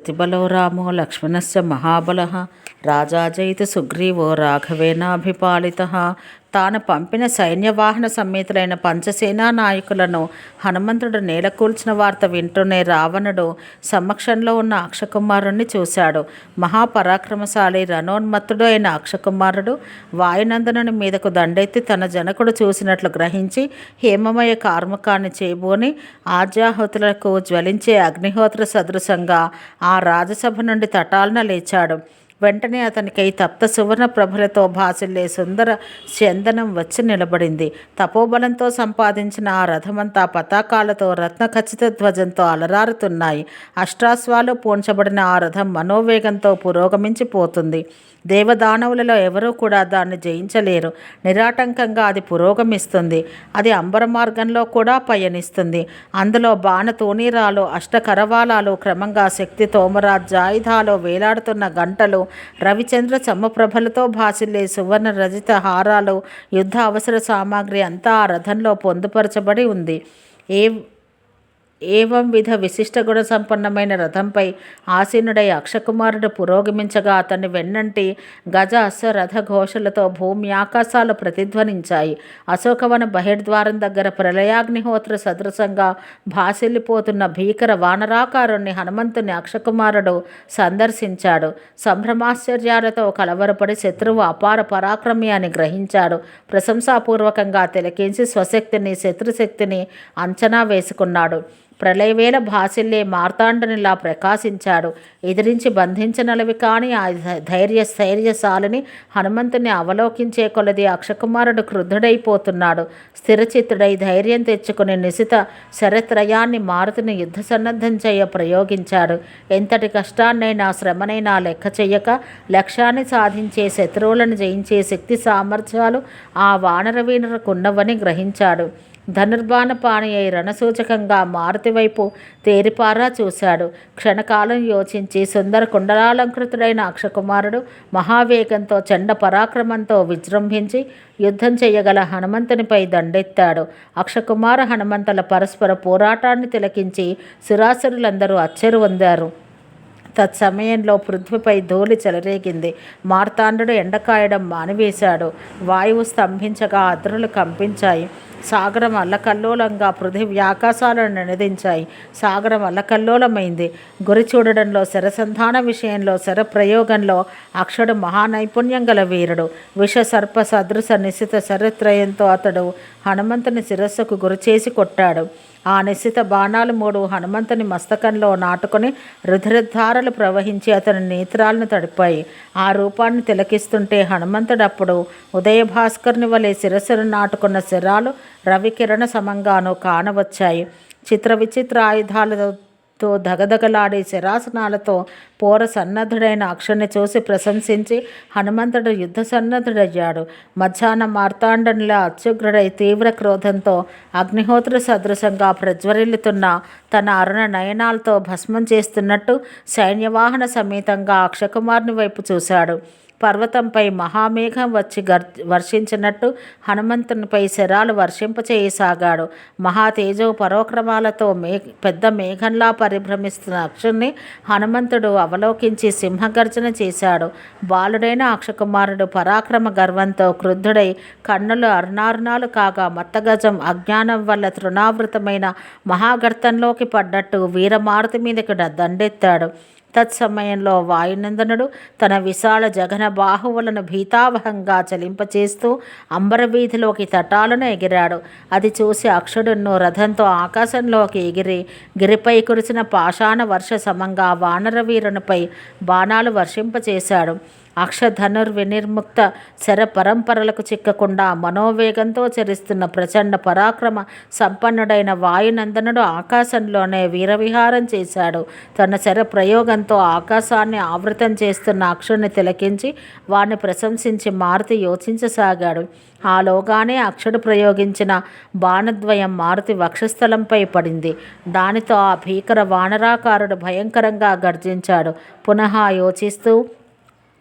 प्रतिबलो रामो लक्ष्मणस्य महाबलः। राजा चैत सुग्रीवो राघवेनाभिपालितः। తాను పంపిన సైన్యవాహన సమేతులైన పంచసేనా నాయకులను హనుమంతుడు నేలకూల్చిన వార్త వింటూనే రావణుడు సమక్షంలో ఉన్న అక్షకుమారుణ్ణి చూశాడు. మహాపరాక్రమశాలి రణోన్మత్తుడు అయిన అక్షకుమారుడు వాయునందనుని మీదకు దండెత్తి తన జనకుడు చూసినట్లు గ్రహించి హేమమయ కార్ముకాన్ని చేబూని ఆజ్యాహుతులకు జ్వలించే అగ్నిహోత్ర సదృశంగా ఆ రాజసభ నుండి తటాలన లేచాడు. వెంటనే అతనికై తప్త సువర్ణ ప్రభలతో భాసిల్లే సుందర చందనం వచ్చి నిలబడింది. తపోబలంతో సంపాదించిన ఆ రథమంతా పతాకాలతో రత్న ఖచ్చిత ధ్వజంతో అలరారుతున్నాయి. అష్టాశ్వాలు పూంచబడిన ఆ రథం మనోవేగంతో పురోగమించి పోతుంది. దేవదానవులలో ఎవరూ కూడా దాన్ని జయించలేరు. నిరాటంకంగా అది పురోగమిస్తుంది. అది అంబర మార్గంలో కూడా పయనిస్తుంది. అందులో బాణతోనీరాలు అష్టకరవాలాలు క్రమంగా శక్తి తోమరాజ్యాయుధాలు వేలాడుతున్న గంటలు రవిచంద్ర చమ్మప్రభలతో భాసిల్లే సువర్ణ రజిత హారాలు యుద్ధ అవసర సామాగ్రి అంతా ఆ రథంలో పొందుపరచబడి ఉంది. ఏ ఏవం విధ విశిష్ట గుణ సంపన్నమైన రథంపై ఆసీనుడై అక్షకుమారుడు పురోగమించగా అతన్ని వెన్నంటి గజ అశ్వ రథ ఘోషలతో భూమి ఆకాశాలు ప్రతిధ్వనించాయి. అశోకవన బహిర్ద్వారం దగ్గర ప్రళయాగ్నిహోత్ర సదృశంగా భాసిల్లిపోతున్న భీకర వానరాకారుణ్ణి హనుమంతుని అక్షకుమారుడు సందర్శించాడు. సంభ్రమాశ్చర్యాలతో కలవరపడి శత్రువు అపార పరాక్రమి అని గ్రహించాడు. ప్రశంసాపూర్వకంగా తిలకించి స్వశక్తిని శత్రుశక్తిని అంచనా వేసుకున్నాడు. ప్రళయవేల భాసిల్లే మార్తాండనిలా ప్రకాశించాడు. ఎదిరించి బంధించనలవి కాని ఆ ధైర్య స్థైర్యశాలిని హనుమంతుని అవలోకించే కొలది అక్షకుమారుడు క్రుద్ధుడైపోతున్నాడు. స్థిరచిత్తుడై ధైర్యం తెచ్చుకుని నిశిత శరత్రయాన్ని మారుతుని యుద్ధ సన్నద్ధం చేయ ప్రయోగించాడు. ఎంతటి కష్టాన్నైనా శ్రమనైనా లెక్క చెయ్యక లక్ష్యాన్ని సాధించే శత్రువులను జయించే శక్తి సామర్థ్యాలు ఆ వానరవీణులకున్నవని గ్రహించాడు. ధనుర్బాణ పాణియై రణసూచకంగా మారుతి వైపు తేరిపారా చూశాడు. క్షణకాలం యోచించి సుందర కుండలాలంకృతుడైన అక్షకుమారుడు మహావేగంతో చండ పరాక్రమంతో విజృంభించి యుద్ధం చేయగల హనుమంతునిపై దండెత్తాడు. అక్షకుమార హనుమంతుల పరస్పర పోరాటాన్ని తిలకించి సురాసురులందరూ అచ్చెరు పొందారు తత్సమయంలో పృథ్వీపై ధూళి చెలరేగింది. మార్తాండుడు ఎండకాయడం మానివేశాడు. వాయువు స్తంభించగా అద్రులు కంపించాయి. సాగరం అల్లకల్లోలంగా పృథివీ ఆకాశాలను నినదించాయి. సాగరం అల్లకల్లోలమైంది. గురి చూడడంలో శరసంధాన విషయంలో శర ప్రయోగంలో అక్షడు మహానైపుణ్యం గల వీరుడు. విష సర్ప సదృశ నిశిత శరత్రయంతో అతడు హనుమంతుని శిరస్సుకు గురిచేసి కొట్టాడు. ఆ నిశ్చిత బాణాలు మూడు హనుమంతుని మస్తకంలో నాటుకొని రుధిరధారలు ప్రవహించి అతని నేత్రాలను తడిపాయి. ఆ రూపాన్ని తిలకిస్తుంటే హనుమంతుడప్పుడు ఉదయభాస్కర్ని వలె శిరస్సును నాటుకున్న శిరాలు రవికిరణ సమంగాను కానవచ్చాయి. చిత్ర విచిత్ర ఆయుధాలతో తో దగదగలాడే శరాసనాలతో పోర సన్నద్ధుడైన అక్షుని చూసి ప్రశంసించి హనుమంతుడు యుద్ధ సన్నద్ధుడయ్యాడు. మధ్యాహ్న మార్తాండంలో అత్యుగ్రుడై తీవ్ర క్రోధంతో అగ్నిహోత్ర సదృశంగా ప్రజ్వరిల్లుతున్న తన అరుణ నయనాలతో భస్మం చేస్తున్నట్టు సైన్యవాహన సమేతంగా అక్షకుమారుని వైపు చూశాడు. పర్వతంపై మహామేఘం వచ్చి గర్ వర్షించినట్టు హనుమంతునిపై శరాలు వర్షింపచేయసాగాడు. మహా తేజో పరోక్రమాలతో మే పెద్ద మేఘంలా పరిభ్రమిస్తున్న అక్షుణ్ణి హనుమంతుడు అవలోకించి సింహగర్జన చేశాడు. బాలుడైన అక్షకుమారుడు పరాక్రమ గర్వంతో క్రుద్ధుడై కన్నులు అరుణారుణాలు కాగా మత్తగజం అజ్ఞానం వల్ల తృణావృతమైన మహాగర్తంలోకి పడ్డట్టు వీరమారుతి మీదకి దండెత్తాడు. తత్సమయంలో వాయునందనుడు తన విశాల జగన బాహువులను భీతావహంగా చలింపచేస్తూ అంబరవీధిలోకి తటాలను ఎగిరాడు. అది చూసి అక్షుడును రథంతో ఆకాశంలోకి ఎగిరి గిరిపై కురిసిన పాషాణ వర్ష సమంగా వానరవీరునిపై బాణాలు వర్షింపచేశాడు. అక్షధనుర్వినిర్ముక్త శర పరంపరలకు చిక్కకుండా మనోవేగంతో చరిస్తున్న ప్రచండ పరాక్రమ సంపన్నుడైన వాయునందనుడు ఆకాశంలోనే వీరవిహారం చేశాడు. తన శర ప్రయోగంతో ఆకాశాన్ని ఆవృతం చేస్తున్న అక్షుని తిలకించి వాణ్ణి ప్రశంసించి మారుతి యోచించసాగాడు. ఆలోగానే అక్షుడు ప్రయోగించిన బాణద్వయం మారుతి వక్షస్థలంపై పడింది. దానితో ఆ భీకర వానరాకారుడు భయంకరంగా గర్జించాడు. పునః యోచిస్తూ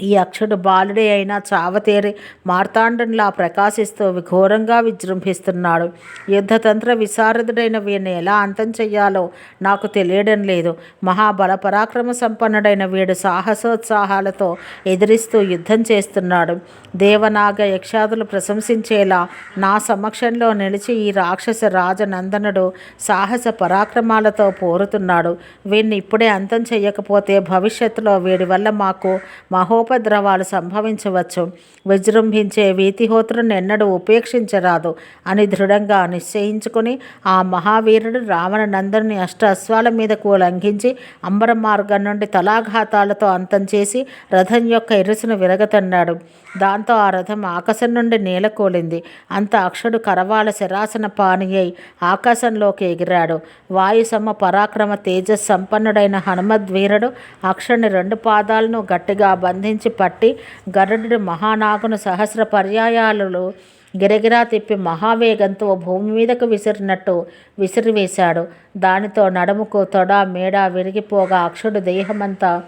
ఈ అక్షుడు బాలుడే అయినా చావతేరి మార్తాండంలా ప్రకాశిస్తూ ఘోరంగా విజృంభిస్తున్నాడు. యుద్ధతంత్ర విశారదుడైన వీడిని ఎలా అంతం చెయ్యాలో నాకు తెలియడం లేదు. మహాబల పరాక్రమ సంపన్నుడైన వీడు సాహసోత్సాహాలతో ఎదిరిస్తూ యుద్ధం చేస్తున్నాడు. దేవనాగ యక్షాదులు ప్రశంసించేలా నా సమక్షంలో నిలిచి ఈ రాక్షస రాజనందనుడు సాహస పరాక్రమాలతో పోరుతున్నాడు. వీడిని ఇప్పుడే అంతం చెయ్యకపోతే భవిష్యత్తులో వీడి వల్ల మాకు మహో ఉపద్రవాలు సంభవించవచ్చు. విజృంభించే వీతిహోత్రుని ఎన్నడూ ఉపేక్షించరాదు. అని దృఢంగా నిశ్చయించుకుని ఆ మహావీరుడు రావణ నందరుని అష్ట అశ్వాల మీదకు లంఘించి అంబర మార్గం నుండి తలాఘాతాలతో అంతం చేసి రథం యొక్క ఇరుసును విరగతన్నాడు. దాంతో ఆ రథం ఆకాశం నుండి నేలకూలింది. అంత అక్షుడు కరవాల శరాసన పాని అయి ఆకాశంలోకి ఎగిరాడు. వాయుసమ పరాక్రమ తేజస్ సంపన్నుడైన హనుమద్వీరుడు అక్షుని రెండు పాదాలను గట్టిగా బంధించి పట్టి గరుడు మహానాగును సహస్ర పర్యాయాలు గిరగిరా తిప్పి మహావేగంతో భూమి మీదకు విసిరినట్టు విసిరివేశాడు. దానితో నడుముకు తొడ మేడ విరిగిపోగా అక్షుడు దేహమంతా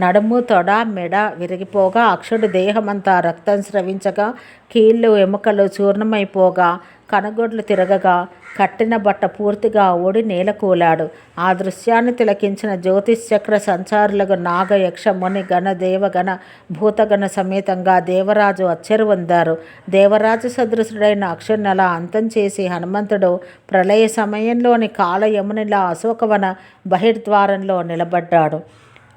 నడుము తొడ మెడ విరిగిపోగా అక్షుడు దేహమంతా రక్తం స్రవించగా కీళ్ళు ఎముకలు చూర్ణమైపోగా కనగొడ్లు తిరగగా కట్టిన బట్ట పూర్తిగా ఓడి నేలకూలాడు. ఆ దృశ్యాన్ని తిలకించిన జ్యోతిశ్చక్ర సంచారులకు నాగ యక్ష ముని గణ దేవగణ భూతగణ సమేతంగా దేవరాజు అచ్చరువందారు. దేవరాజు సదృశుడైన అక్షుణ్ణి అలా అంతం చేసి హనుమంతుడు ప్రళయ సమయంలోని కాలయమునిలా అశోకవన బహిర్ద్వారంలో నిలబడ్డాడు.